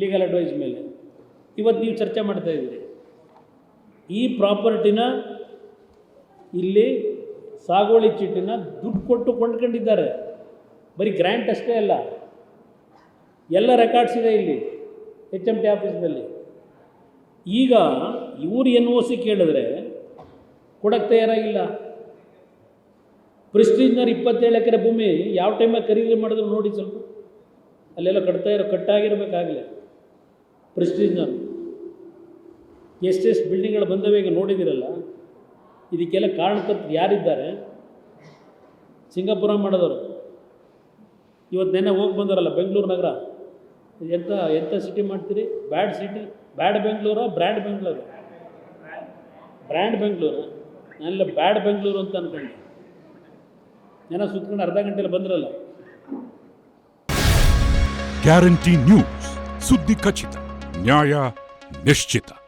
Legal advice ಮೇಲೆ. ಇವತ್ತು ನೀವು ಚರ್ಚೆ ಮಾಡ್ತಾ ಇದ್ದೀರಿ. ಈ ಪ್ರಾಪರ್ಟಿನ ಇಲ್ಲಿ ಸಾಗುವಳಿ ಚೀಟಿನ ದುಡ್ಡು ಕೊಟ್ಟು ಕೊಂಡ್ಕೊಂಡಿದ್ದಾರೆ. ಬರೀ ಗ್ರ್ಯಾಂಟ್ ಅಷ್ಟೇ ಅಲ್ಲ. ಎಲ್ಲ ರೆಕಾರ್ಡ್ಸ್ ಇದೆ ಇಲ್ಲಿ ಎಚ್ ಎಂ ಟಿ ಆಫೀಸ್ನಲ್ಲಿ ಈಗ ಇವರು ಎನ್ ಓ ಸಿ ಕೇಳಿದ್ರೆ ಕೊಡಕ್ಕೆ ತಯಾರಾಗಿಲ್ಲ. ಪ್ರಿಸ್ಟೀಜ್ನರ್ ಇಪ್ಪತ್ತೇಳು ಎಕರೆ ಭೂಮಿ ಯಾವ ಟೈಮಾಗ ಖರೀದಿ ಮಾಡಿದ್ರು ನೋಡಿ ಸ್ವಲ್ಪ. ಅಲ್ಲೆಲ್ಲ ಕಟ್ತಾ ಇರೋ, ಕಟ್ಟಾಗಿರ್ಬೇಕಾಗಲೇ. ಪ್ರೆಸ್ಟೀಜ್ನವ್ರು ಎಷ್ಟೆಷ್ಟು ಬಿಲ್ಡಿಂಗ್ಗಳು ಬಂದವೆ ಈಗ ನೋಡಿದಿರಲ್ಲ? ಇದಕ್ಕೆಲ್ಲ ಕಾರಣಕರ್ತರು ಯಾರಿದ್ದಾರೆ? ಸಿಂಗಾಪುರ ಮಾಡಿದವರು. ಇವತ್ತು ನೆನ್ನೆ ಹೋಗಿ ಬಂದಾರಲ್ಲ ಬೆಂಗಳೂರು ನಗರ? ಎಂಥ ಎಂಥ ಸಿಟಿ ಮಾಡ್ತೀರಿ? Bad city bad Bengaluru brand Bengaluru? Brand Bengaluru? ನಾನೆಲ್ಲ ಬ್ಯಾಡ್ ಬೆಂಗಳೂರು ಅಂತ ಅನ್ಕೊಂಡೆ. ಜನ ಸುತ್ಕೊಂಡು ಅರ್ಧ ಗಂಟೆಯಲ್ಲಿ ಬಂದ್ರಲ್ಲ. ಗ್ಯಾರಂಟಿ ನ್ಯೂಸ್ ಸುದ್ದಿ ಖಚಿತ. Сняя нещита.